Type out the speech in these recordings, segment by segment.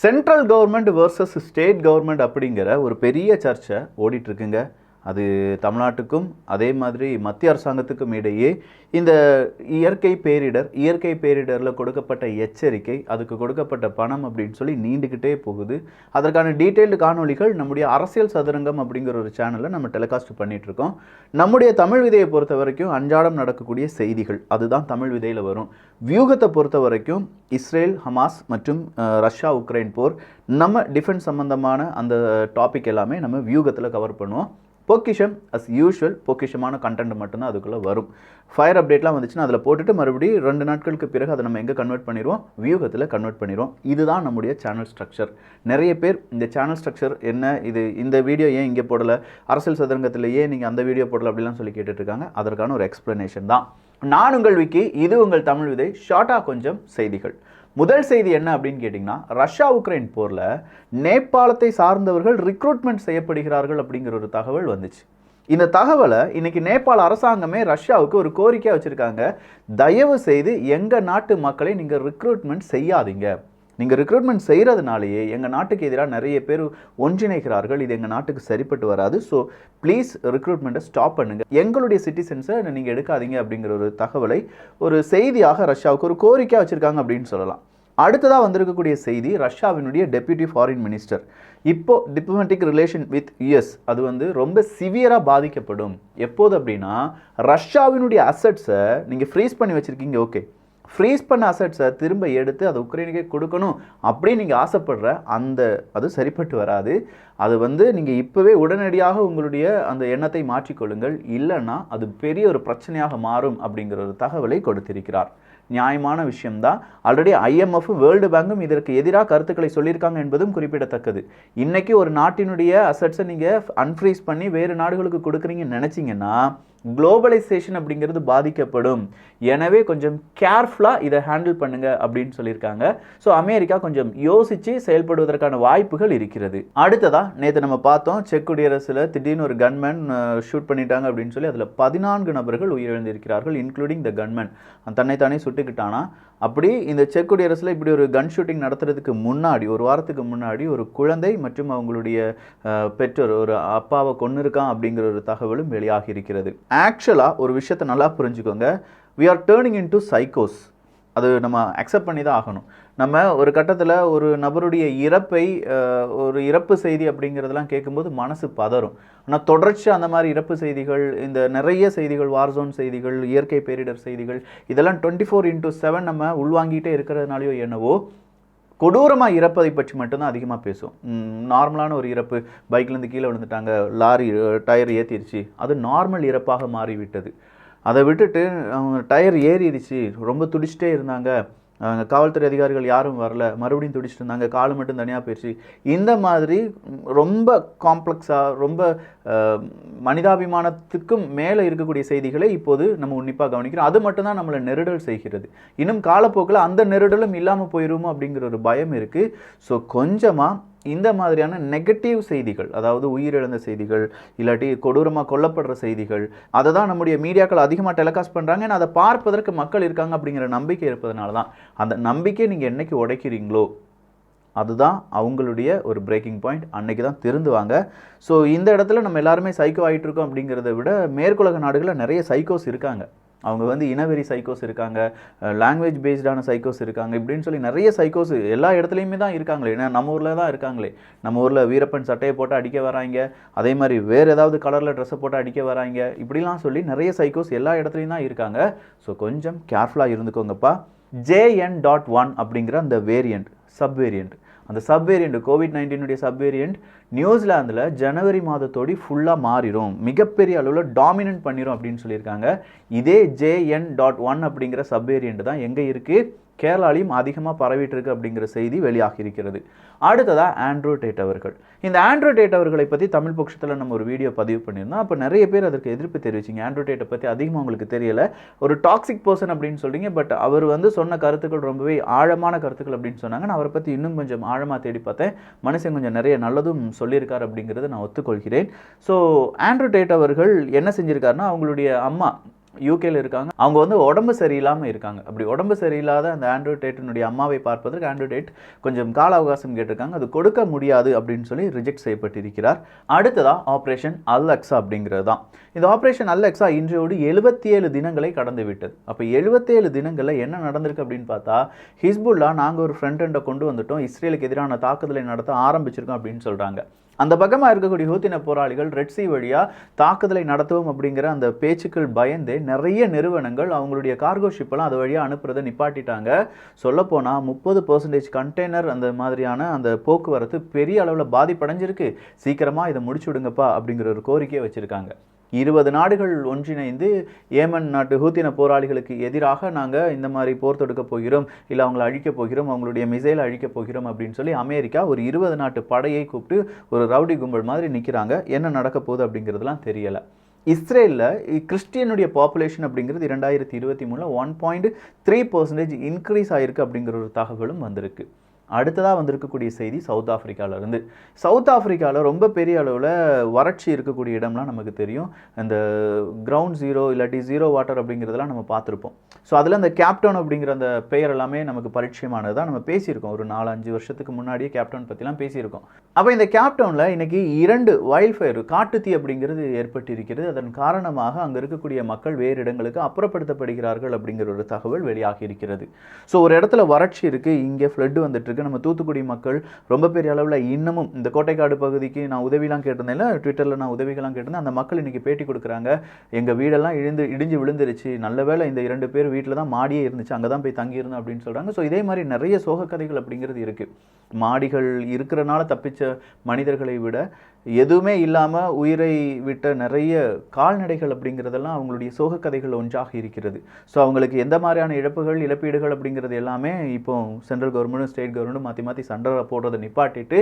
Central government versus state government அப்படிங்கிற ஒரு பெரிய சர்ச்சை ஓடிட்டு இருக்குங்க. அது தமிழ்நாட்டுக்கும் அதே மாதிரி மத்திய அரசாங்கத்துக்கும் இடையே இந்த இயற்கை பேரிடர் இயற்கை பேரிடரில் கொடுக்கப்பட்ட எச்சரிக்கை அதுக்கு கொடுக்கப்பட்ட பணம் அப்படின்னு சொல்லி நீண்டுக்கிட்டே போகுது. அதற்கான டீட்டெயில்டு காணொளிகள் நம்முடைய அரசியல் சதுரங்கம் அப்படிங்கிற ஒரு சேனலில் நம்ம டெலிகாஸ்ட் பண்ணிகிட்ருக்கோம் இருக்கோம் நம்முடைய தமிழ் விதையை பொறுத்த வரைக்கும் அன்றாடம் நடக்கக்கூடிய செய்திகள் அதுதான் தமிழ் விதையில் வரும். வியூகத்தை பொறுத்த வரைக்கும் இஸ்ரேல் ஹமாஸ் மற்றும் ரஷ்யா உக்ரைன் போர் நம்ம டிஃபென்ஸ் சம்பந்தமான அந்த டாபிக் எல்லாமே நம்ம வியூகத்தில் கவர் பண்ணுவோம். பொக்கிஷம் அஸ் யூஷுவல் பொக்கிஷமான கண்டென்ட் மட்டும்தான் அதுக்குள்ளே வரும். ஃபயர் அப்டேட்லாம் வந்துச்சுன்னா அதில் போட்டுட்டு மறுபடியும் ரெண்டு நாட்களுக்கு பிறகு அதை நம்ம எங்கே கன்வெர்ட் பண்ணிடுவோம்? வியூகத்தில் கன்வெர்ட் பண்ணிடுவோம். இதுதான் நம்முடைய சேனல் ஸ்ட்ரக்சர் நிறைய பேர் இந்த சேனல் ஸ்ட்ரக்சர் என்ன இது இந்த வீடியோ ஏன் இங்கே போடலை அரசியல் சதுரங்கத்தில் ஏன் நீங்கள் அந்த வீடியோ போடலை அப்படிலாம் சொல்லி கேட்டுட்ருக்காங்க. அதற்கான ஒரு எக்ஸ்ப்ளனேஷன் தான். நான் உங்கள் விக்கி இது உங்கள் தமிழ் விதை ஷார்ட்டாக கொஞ்சம் செய்திகள். முதல் செய்தி என்ன அப்படின்னு கேட்டிங்கன்னா ரஷ்யா உக்ரைன் போரில் நேபாளத்தை சார்ந்தவர்கள் ரிக்ரூட்மெண்ட் செய்யப்படுகிறார்கள் அப்படிங்கிற ஒரு தகவல் வந்துச்சு. இந்த தகவலை இன்னைக்கு நேபாள அரசாங்கமே ரஷ்யாவுக்கு ஒரு கோரிக்கையாக வச்சுருக்காங்க. தயவு செய்து எங்கள் நாட்டு மக்களை நீங்கள் ரிக்ரூட்மெண்ட் செய்யாதீங்க. நீங்கள் ரிக்ரூட்மெண்ட் செய்கிறதுனாலேயே எங்கள் நாட்டுக்கு எதிராக நிறைய பேர் ஒன்றிணைகிறார்கள். இது எங்கள் நாட்டுக்கு சரிப்பட்டு வராது. ஸோ ப்ளீஸ் ரிக்ரூட்மெண்ட்டை ஸ்டாப் பண்ணுங்க. எங்களுடைய சிட்டிசன்ஸை நீங்கள் எடுக்காதீங்க அப்படிங்கிற ஒரு தகவலை ஒரு செய்தியாக ரஷ்யாவுக்கு ஒரு கோரிக்கையாக வச்சுருக்காங்க அப்படின்னு சொல்லலாம். அடுத்ததாக வந்திருக்கக்கூடிய செய்தி ரஷ்யாவினுடைய டெப்யூட்டி ஃபாரின் மினிஸ்டர் இப்போ டிப்ளமேட்டிக் ரிலேஷன் வித் யுஎஸ் அது வந்து ரொம்ப சிவியராக பாதிக்கப்படும். எப்போது அப்படின்னா ரஷ்யாவினுடைய அசட்ஸை நீங்கள் ஃப்ரீஸ் பண்ணி வச்சுருக்கீங்க. ஓகே ஃப்ரீஸ் பண்ண அசட்ஸை திரும்ப எடுத்து அதை உக்ரைனுக்கே கொடுக்கணும் அப்படின்னு நீங்கள் ஆசைப்படுற அந்த அது சரிப்பட்டு வராது. அது வந்து நீங்கள் இப்போவே உடனடியாக உங்களுடைய அந்த எண்ணத்தை மாற்றிக்கொள்ளுங்கள். இல்லைன்னா அது பெரிய ஒரு பிரச்சனையாக மாறும் அப்படிங்கிற ஒரு தகவலை கொடுத்திருக்கிறார். நியாயமான விஷயம்தான். ஆல்ரெடி ஐஎம்எஃப் வேர்ல்டு பேங்கும் இதற்கு எதிராக கருத்துக்களை சொல்லியிருக்காங்க என்பதும் குறிப்பிடத்தக்கது. இன்றைக்கி ஒரு நாட்டினுடைய அசட்ஸை நீங்கள் அன்ஃப்ரீஸ் பண்ணி வேறு நாடுகளுக்கு கொடுக்குறீங்கன்னு நினச்சிங்கன்னா குளோபலைசேஷன் அப்படிங்கிறது பாதிக்கப்படும். எனவே கொஞ்சம் கேர்ஃபுல்லாக இதை ஹேண்டில் பண்ணுங்க அப்படின்னு சொல்லியிருக்காங்க. ஸோ அமெரிக்கா கொஞ்சம் யோசித்து செயல்படுவதற்கான வாய்ப்புகள் இருக்கிறது. அடுத்ததாக நேற்று நம்ம பார்த்தோம் செக் குடியரசில் திடீர்னு ஒரு கன்மேன் ஷூட் பண்ணிட்டாங்க அப்படின்னு சொல்லி அதில் பதினான்கு நபர்கள் உயிரிழந்திருக்கிறார்கள் இன்க்ளூடிங் த கன்மேன் தன்னைத்தானே சுட்டுக்கிட்டானா? அப்படி இந்த செக் குடியரசில் இப்படி ஒரு கன் ஷூட்டிங் நடத்துறதுக்கு முன்னாடி ஒரு வாரத்துக்கு முன்னாடி ஒரு குழந்தை மற்றும் அவங்களுடைய பெற்றோர் ஒரு அப்பாவை கொண்டு இருக்கான் அப்படிங்கிற ஒரு தகவலும் வெளியாகி இருக்கிறது. ஆக்சுவலாக ஒரு விஷயத்தை நல்லா புரிஞ்சுக்கோங்க. We are turning into சைக்கோஸ் அது நம்ம அக்செப்ட் பண்ணி தான் ஆகணும். நம்ம ஒரு கட்டத்தில் ஒரு நபருடைய இறப்பை ஒரு இறப்பு செய்தி அப்படிங்கிறதெல்லாம் கேட்கும்போது மனசு பதறும். ஆனால் தொடர்ச்சி அந்த மாதிரி இறப்பு செய்திகள் இந்த நிறைய செய்திகள் வார்சோன் செய்திகள் இயற்கை பேரிடர் செய்திகள் இதெல்லாம் டுவெண்ட்டி ஃபோர் இன்டூ செவன் நம்ம உள்வாங்கிட்டே இருக்கிறதுனாலையோ என்னவோ கொடூரமாக இறப்பதை பற்றி மட்டும்தான் அதிகமாக பேசும் நார்மலான ஒரு இறப்பு பைக்லேருந்து கீழே விழுந்துட்டாங்க லாரி டயர் ஏற்றிருச்சு அது நார்மல் இறப்பாக மாறிவிட்டது. அதை விட்டுட்டு அவங்க டயர் ஏறிடுச்சு ரொம்ப துடிச்சிட்டே இருந்தாங்க. காவல்துறை அதிகாரிகள் யாரும் வரல மறுபடியும் துடிச்சிட்டு இருந்தாங்க காலு மட்டும் தனியாக போயிடுச்சு. இந்த மாதிரி ரொம்ப காம்ப்ளெக்ஸாக ரொம்ப மனிதாபிமானத்துக்கும் மேலே இருக்கக்கூடிய செய்திகளை இப்போது நம்ம உன்னிப்பாக கவனிக்கிறோம். அது மட்டும்தான் நம்மளை நெருடல் செய்கிறது. இன்னும் காலப்போக்கில் அந்த நெருடலும் இல்லாமல் போயிடுமோ அப்படிங்கிற ஒரு பயம் இருக்குது ஸோ கொஞ்சமாக இந்த மாதிரியான நெகட்டிவ் செய்திகள் அதாவது உயிரிழந்த செய்திகள் இல்லாட்டி கொடூரமாக கொல்லப்படுற செய்திகள் அதை தான் நம்முடைய மீடியாக்கள் அதிகமாக டெலிகாஸ்ட் பண்ணுறாங்க ஏன்னா அதை பார்ப்பதற்கு மக்கள் இருக்காங்க அப்படிங்கிற நம்பிக்கை இருப்பதனால தான் அந்த நம்பிக்கையை நீங்கள் என்றைக்கு உடைக்கிறீங்களோ அதுதான் அவங்களுடைய ஒரு பிரேக்கிங் பாயிண்ட் அன்னைக்கு தான் திருந்துவாங்க. ஸோ இந்த இடத்துல நம்ம எல்லாருமே சைக்கோ ஆகிட்டு இருக்கோம் அப்படிங்கிறத விட மேற்குலக நாடுகளில் நிறைய சைக்கோஸ் இருக்காங்க. அவங்க வந்து இனவெறி சைக்கோஸ் இருக்காங்க லாங்குவேஜ் பேஸ்டான சைக்கோஸ் இருக்காங்க இப்படின்னு சொல்லி நிறைய சைக்கோஸ் எல்லா இடத்துலையுமே தான் இருக்காங்களே. ஏன்னா நம்ம ஊரில் தான் இருக்காங்களே. நம்ம ஊரில் வீரப்பன் சட்டையை போட்டு அடிக்க வராங்க. அதே மாதிரி வேறு ஏதாவது கலரில் ட்ரெஸ்ஸை போட்டு அடிக்க வராங்க. இப்படிலாம் சொல்லி நிறைய சைக்கோஸ் எல்லா இடத்துலையும் தான் இருக்காங்க. ஸோ கொஞ்சம் கேர்ஃபுல்லாக இருந்துக்கோங்கப்பா. ஜேஎன் டாட் ஒன் அப்படிங்கிற அந்த வேரியண்ட் சப் வேரியண்ட் அந்த சப் வேரியண்ட் கோவிட் நைன்டீனுடைய சப் வேரியண்ட் நியூசிலாந்தில் ஜனவரி மாதத்தோடி ஃபுல்லாக மாறிடும் மிகப்பெரிய அளவில் டாமினன்ட் பண்ணிடும் அப்படின்னு சொல்லியிருக்காங்க. இதே ஜேஎன் டாட் ஒன் அப்படிங்கிற சப் வேரியண்ட் தான் எங்கே இருக்குது கேரளாலையும் அதிகமாக பரவிட்டு இருக்கு அப்படிங்கிற செய்தி வெளியாகி இருக்கிறது அடுத்ததாக ஆண்ட்ரூ டேட் அவர்கள். இந்த ஆண்ட்ரூ டேட் அவர்களை பற்றி தமிழ் பட்சத்தில் நம்ம ஒரு வீடியோ பதிவு பண்ணியிருந்தோம். அப்போ நிறைய பேர் அதற்கு எதிர்ப்பு தெரிவிச்சிங்க. ஆண்ட்ரூ டேட்டை பற்றி அதிகமாக உங்களுக்கு தெரியல. ஒரு டாக்ஸிக் பர்சன் அப்படின்னு சொல்றீங்க. பட் அவர் வந்து சொன்ன கருத்துக்கள் ரொம்பவே ஆழமான கருத்துக்கள் அப்படின்னு சொன்னாங்க. நான் அவரை பற்றி இன்னும் கொஞ்சம் ஆழமாக தேடி பார்த்தேன். மனுஷன் கொஞ்சம் நிறைய நல்லதும் சொல்லியிருக்கார் அப்படிங்கிறத நான் ஒத்துக்கொள்கிறேன். ஸோ ஆண்ட்ரூ டேட் அவர்கள் என்ன செஞ்சிருக்காருன்னா அவங்களுடைய அம்மா யூகேல இருக்காங்க. அவங்க வந்து உடம்பு சரியில்லாமல் இருக்காங்க. அப்படி உடம்பு சரியில்லாத அந்த ஆண்ட்ரூ டேட்டினுடைய அம்மாவை பார்ப்பதற்கு ஆண்ட்ரூ டேட் கொஞ்சம் கால அவகாசம் கேட்டிருக்காங்க. அது கொடுக்க முடியாது அப்படின்னு சொல்லி ரிஜெக்ட் செய்யப்பட்டிருக்கிறார். அடுத்ததா ஆப்ரேஷன் அலெக்ஸா அப்படிங்கிறது தான் இந்த ஆப்ரேஷன் அலெக்ஸா இன்றையோடு எழுபத்தி ஏழு தினங்களை கடந்து விட்டது அப்போ எழுபத்தேழு தினங்களில் என்ன நடந்திருக்கு அப்படின்னு பார்த்தா ஹிஸ்புல்லா நாங்கள் ஒரு ஃப்ரண்ட் எண்டை கொண்டு வந்துட்டோம். இஸ்ரேலுக்கு எதிரான தாக்குதலை நடத்த ஆரம்பிச்சிருக்கோம் அப்படின்னு சொல்கிறாங்க அந்த பக்கமாக இருக்கக்கூடிய ஹூத்தின போராளிகள் ரெட்சி வழியாக தாக்குதலை நடத்துவோம் அப்படிங்கிற அந்த பேச்சுக்கள் பயந்தே நிறைய நிறுவனங்கள் அவங்களுடைய கார்கோ ஷிப்பெல்லாம் அது வழியாக அனுப்புறதை நிப்பாட்டிட்டாங்க. சொல்லப்போனால் முப்பது பர்சன்டேஜ் கண்டெய்னர் அந்த மாதிரியான அந்த போக்குவரத்து பெரிய அளவில் பாதிப்படைஞ்சிருக்கு. சீக்கிரமாக இதை முடிச்சு விடுங்கப்பா அப்படிங்கிற ஒரு கோரிக்கையை வச்சுருக்காங்க. இருபது நாடுகள் ஒன்றிணைந்து ஏமன் நாட்டு ஹூத்தின போராளிகளுக்கு எதிராக நாங்கள் இந்த மாதிரி போர் தொடுக்க போகிறோம் இல்லை அவங்கள அழிக்கப் போகிறோம் அவங்களுடைய மிசைலை அழிக்கப் போகிறோம் அப்படின்னு சொல்லி அமெரிக்கா ஒரு இருபது நாட்டு படையை கூப்பிட்டு ஒரு ரவுடி கும்பல் மாதிரி நிற்கிறாங்க என்ன நடக்க போகுது அப்படிங்கிறதுலாம் தெரியலை. இஸ்ரேலில் கிறிஸ்டியனுடைய பாப்புலேஷன் அப்படிங்கிறது இரண்டாயிரத்தி இருபத்தி மூணில் one point three percentage increase ஆகிருக்கு அப்படிங்கிற ஒரு தகவலும் வந்திருக்கு. அடுத்ததாக வந்திருக்கக்கூடிய செய்தி சவுத் ஆஃப்ரிக்காவிலேருந்து சவுத் ஆஃப்ரிக்காவில் ரொம்ப பெரிய அளவில் வறட்சி இருக்கக்கூடிய இடம்லாம் நமக்கு தெரியும். அந்த கிரவுண்ட் ஜீரோ இல்லாட்டி ஜீரோ வாட்டர் அப்படிங்கிறதெல்லாம் நம்ம பார்த்துருப்போம். ஸோ அதில் அந்த கேப்டன் அப்படிங்கிற அந்த பெயர் எல்லாமே நமக்கு பரிச்சயமானது தான். நம்ம பேசியிருக்கோம். ஒரு நாலு அஞ்சு வருஷத்துக்கு முன்னாடியே கேப்டன் பற்றிலாம் பேசியிருக்கோம். அப்போ இந்த கேப்டவுனில் இன்றைக்கி இரண்டு வைல்ட் ஃபயர் காட்டுத்தீ அப்படிங்கிறது ஏற்பட்டிருக்கிறது. அதன் காரணமாக அங்கே இருக்கக்கூடிய மக்கள் வேறு இடங்களுக்கு அப்புறப்படுத்தப்படுகிறார்கள் அப்படிங்கிற ஒரு தகவல் வெளியாகி இருக்கிறது ஸோ ஒரு இடத்துல வறட்சி இருக்குது இங்கே ஃப்ளட்டு வந்துட்டு இருக்கு. நம்ம தூத்துக்குடி மக்கள் ரொம்ப பெரிய அளவில் இன்னமும் இந்த கோட்டைக்காடு பகுதிக்கு நான் உதவிலாம் கேட்டிருந்தேன்ல. ட்விட்டரில் நான் உதவிகள்லாம் கேட்டிருந்தேன். அந்த மக்கள் இன்றைக்கி பேட்டி கொடுக்குறாங்க. எங்கள் வீடெல்லாம் இழுந்து இடிஞ்சு விழுந்துருச்சு. நல்ல வேளை இந்த இரண்டு பேர் வீட்டில் தான் மாடியே இருந்துச்சு. அங்கே தான் போய் தங்கியிருந்தோம் அப்படின்னு சொல்கிறாங்க ஸோ இதே மாதிரி நிறைய சோக கதைகள் அப்படிங்கிறது இருக்குது மாடிகள் இருக்கிறனால தப்பிச்ச மனிதர்களை விட எதுவுமே இல்லாமல் உயிரை விட்ட நிறைய கால்நடைகள் அப்படிங்கிறதெல்லாம் அவங்களுடைய சோக கதைகள் ஒன்றாக இருக்கிறது. ஸோ அவங்களுக்கு எந்த மாதிரியான இழப்புகள் இழப்பீடுகள் அப்படிங்கிறது எல்லாமே இப்போ சென்ட்ரல் கவர்மெண்ட்டும் ஸ்டேட் கவர்மெண்ட்டும் மாற்றி மாற்றி சண்டை போடுறதை நிப்பாட்டிட்டு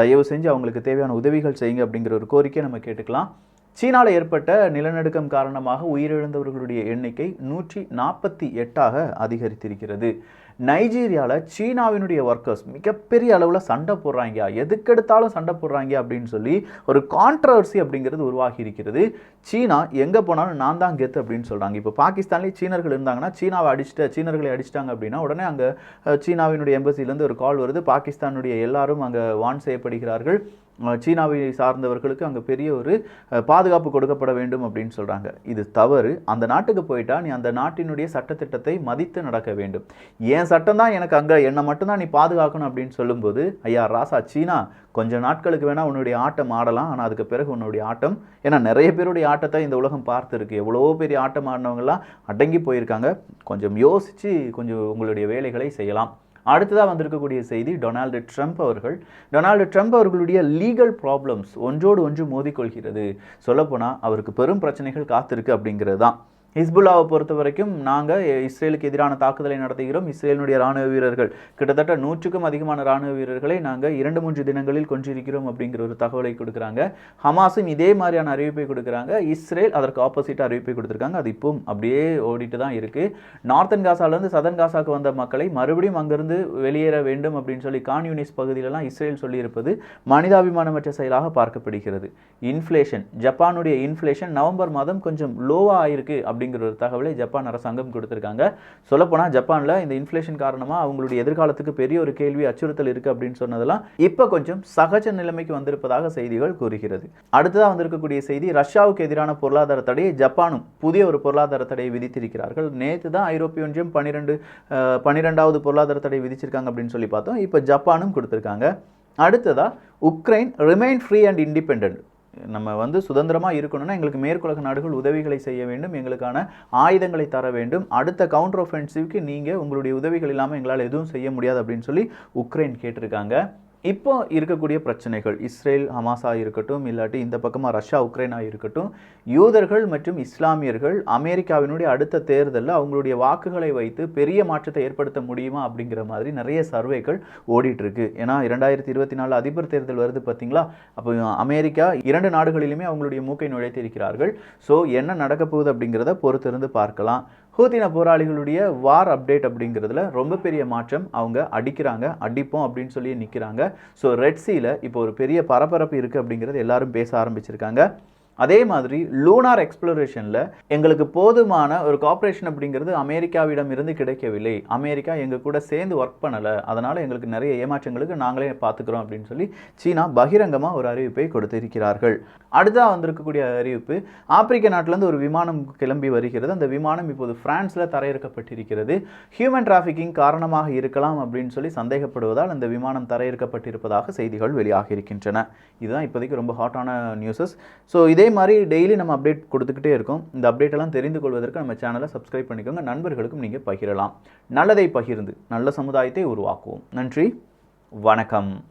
தயவு செஞ்சு அவங்களுக்கு தேவையான உதவிகள் செய்யுங்க அப்படிங்கிற ஒரு கோரிக்கை நம்ம கேட்டுக்கலாம். சீனாவில் ஏற்பட்ட நிலநடுக்கம் காரணமாக உயிரிழந்தவர்களுடைய எண்ணிக்கை நூற்றி நாற்பத்தி எட்டாக அதிகரித்திருக்கிறது. நைஜீரியாவில் சீனாவினுடைய ஒர்க்கர்ஸ் மிகப்பெரிய அளவில் சண்டை போடுறாங்க. எதுக்கெடுத்தாலும் சண்டை போடுறாங்க அப்படின்னு சொல்லி ஒரு கான்ட்ரவர்சி அப்படிங்கிறது உருவாகி இருக்கிறது. சீனா எங்கே போனாலும் நான் தான் கெத்து அப்படின்னு சொல்கிறாங்க இப்போ பாகிஸ்தான்லேயே சீனர்கள் இருந்தாங்கன்னா சீனாவை அடிச்சுட்டு சீனர்களை அடிச்சிட்டாங்க அப்படின்னா உடனே அங்கே சீனாவினுடைய எம்பசிலேருந்து ஒரு கால் வருது. பாகிஸ்தானுடைய எல்லாரும் அங்கே வான் செய்யப்படுகிறார்கள். சீனாவை சார்ந்தவர்களுக்கு அங்கே பெரிய ஒரு பாதுகாப்பு கொடுக்கப்பட வேண்டும் அப்படின்னு சொல்கிறாங்க இது தவறு. அந்த நாட்டுக்கு போயிட்டா நீ அந்த நாட்டினுடைய சட்டத்திட்டத்தை மதித்து நடக்க வேண்டும். என் சட்டம் தான் எனக்கு அங்கே. என்னை மட்டும்தான் நீ பாதுகாக்கணும் அப்படின்னு சொல்லும்போது ஐயா ராசா சீனா கொஞ்ச நாட்களுக்கு வேணால் உன்னுடைய ஆட்டம் ஆடலாம். ஆனால் அதுக்கு பிறகு உன்னுடைய ஆட்டம் ஏன்னா நிறைய பேருடைய ஆட்டத்தை இந்த உலகம் பார்த்துருக்கு. எவ்வளோ பெரிய ஆட்டம் ஆடினவங்கலாம் அடங்கி போயிருக்காங்க. கொஞ்சம் யோசித்து கொஞ்சம் உங்களுடைய வேலைகளை செய்யலாம். அடுத்ததாக வந்திருக்கக்கூடிய செய்தி டொனால்டு ட்ரம்ப் அவர்கள். டொனால்டு ட்ரம்ப் அவர்களுடைய லீகல் ப்ராப்ளம்ஸ் ஒன்றோடு ஒன்று மோதிக்கொள்கிறது. சொல்லப்போனால் அவருக்கு பெரும் பிரச்சனைகள் காத்திருக்கு அப்படிங்கிறது தான் ஹிஸ்புல்லாவை பொறுத்த வரைக்கும் நாங்கள் இஸ்ரேலுக்கு எதிரான தாக்குதலை நடத்துகிறோம். இஸ்ரேலினுடைய ராணுவ வீரர்கள். கிட்டத்தட்ட நூற்றுக்கும் அதிகமான ராணுவ வீரர்களை நாங்கள் இரண்டு மூன்று தினங்களில் கொன்றிருக்கிறோம் அப்படிங்கிற ஒரு தகவலை கொடுக்குறாங்க. ஹமாஸும் இதே மாதிரியான அறிவிப்பை கொடுக்குறாங்க. இஸ்ரேல் அதற்கு ஆப்போசிட் அறிவிப்பை கொடுத்துருக்காங்க. அது இப்பவும் அப்படியே ஓடிட்டு தான் இருக்குது நார்த்தன் காசாலேருந்து சதன் காசாக்கு வந்த மக்களை மறுபடியும் அங்கிருந்து வெளியேற வேண்டும் அப்படின்னு சொல்லி கான்யூனிஸ் பகுதியிலலாம் இஸ்ரேல் சொல்லியிருப்பது மனிதாபிமானமற்ற செயலாக பார்க்கப்படுகிறது. இன்ஃப்ளேஷன். ஜப்பானுடைய இன்ஃப்ளேஷன் நவம்பர் மாதம் கொஞ்சம் லோவாக ஆயிருக்கு அப்படி அப்படிங்கிற ஒரு தகவலை ஜப்பான் அரசாங்கம் கொடுத்துருக்காங்க. சொல்லப்போனால் ஜப்பானில் இந்த இன்ஃப்ளேஷன் காரணமாக அவங்களுடைய எதிர்காலத்துக்கு பெரிய ஒரு கேள்வி அச்சுறுத்தல் இருக்குது அப்படின்னு சொன்னதெல்லாம் இப்போ கொஞ்சம் சகஜ நிலைமைக்கு வந்திருப்பதாக செய்திகள் கூறுகிறது. அடுத்ததாக வந்திருக்கக்கூடிய செய்தி ரஷ்யாவுக்கு எதிரான பொருளாதார தடையை ஜப்பானும் புதிய ஒரு பொருளாதார தடையை விதித்திருக்கிறார்கள். நேற்று தான் ஐரோப்பிய ஒன்றியம் பன்னிரெண்டு பன்னிரெண்டாவது பொருளாதார தடை விதிச்சிருக்காங்க அப்படின்னு சொல்லி பார்த்தோம். இப்போ ஜப்பானும் கொடுத்துருக்காங்க. அடுத்ததாக Ukraine remain free and independent நம்ம வந்து சுதந்திரமாக இருக்கணும்னா எங்களுக்கு மேற்குலக நாடுகள் உதவிகளை செய்ய வேண்டும் எங்களுக்கான ஆயுதங்களை தர வேண்டும். அடுத்த கவுண்டர் ஒஃபென்சிவ்க்கு நீங்கள் உங்களுடைய உதவிகள் இல்லாமல் எங்களால் எதுவும் செய்ய முடியாது அப்படின்னு சொல்லி உக்ரைன் கேட்டிருக்காங்க. இப்போ இருக்கக்கூடிய பிரச்சனைகள் இஸ்ரேல் ஹமாஸாக இருக்கட்டும் இல்லாட்டி இந்த பக்கமாக ரஷ்யா உக்ரைனாக இருக்கட்டும் யூதர்கள் மற்றும் இஸ்லாமியர்கள் அமெரிக்காவினுடைய அடுத்த தேர்தலில் அவங்களுடைய வாக்குகளை வைத்து பெரிய மாற்றத்தை ஏற்படுத்த முடியுமா அப்படிங்கிற மாதிரி நிறைய சர்வேக்கள் ஓடிட்டுருக்கு. ஏன்னா இரண்டாயிரத்தி இருபத்தி நாலு அதிபர் தேர்தல் வருது பார்த்தீங்களா அப்போ அமெரிக்கா இரண்டு நாடுகளிலுமே அவங்களுடைய மூக்கை நுழைத்து இருக்கிறார்கள் ஸோ என்ன நடக்க போகுது அப்படிங்கிறத பொறுத்திருந்து பார்க்கலாம். ஹூத்தின போராளிகளுடைய வார் அப்டேட் அப்படிங்கிறதுல ரொம்ப பெரிய மாற்றம். அவங்க அடிக்கிறாங்க அடிப்போம் அப்படின்னு சொல்லி நிற்கிறாங்க ஸோ ரெட் சீல இப்போ ஒரு பெரிய பரபரப்பு இருக்குது அப்படிங்கிறது எல்லாரும் பேச ஆரம்பிச்சிருக்காங்க. அதே மாதிரி லூனார் எக்ஸ்ப்ளோரேஷனில் எங்களுக்கு போதுமான ஒரு கார்பரேஷன் அப்படிங்கிறது அமெரிக்காவிடம் இருந்து கிடைக்கவில்லை. அமெரிக்கா எங்கள் கூட சேர்ந்து ஒர்க் பண்ணலை. அதனால் எங்களுக்கு நிறைய ஏமாற்றங்களுக்கு நாங்களே பார்த்துக்கிறோம் அப்படின்னு சொல்லி சீனா பகிரங்கமாக ஒரு அறிவிப்பை கொடுத்திருக்கிறார்கள். அடுத்தா வந்திருக்கக்கூடிய அறிவிப்பு ஆப்பிரிக்க நாட்டிலேருந்து ஒரு விமானம் கிளம்பி வருகிறது. அந்த விமானம் இப்போது ஃப்ரான்ஸில் தரையிறக்கப்பட்டிருக்கிறது. ஹியூமன் டிராஃபிக்கிங் காரணமாக இருக்கலாம் அப்படின்னு சொல்லி சந்தேகப்படுவதால் அந்த விமானம் தரையிறக்கப்பட்டிருப்பதாக செய்திகள் வெளியாகி இருக்கின்றன இதுதான் இப்போதைக்கு ரொம்ப ஹாட்டான நியூஸஸ் ஸோ இதே மாதிரி டெய்லி நம்ம அப்டேட் கொடுத்துக்கிட்டே இருக்கோம். இந்த அப்டேட் எல்லாம் தெரிந்து கொள்வதற்கு நம்ம சேனலை சப்ஸ்கிரைப் பண்ணிக்கோங்க. நண்பர்களுக்கும் நீங்கள் பகிரலாம். நல்லதை பகிர்ந்து நல்ல சமுதாயத்தை உருவாக்குவோம். நன்றி. வணக்கம்.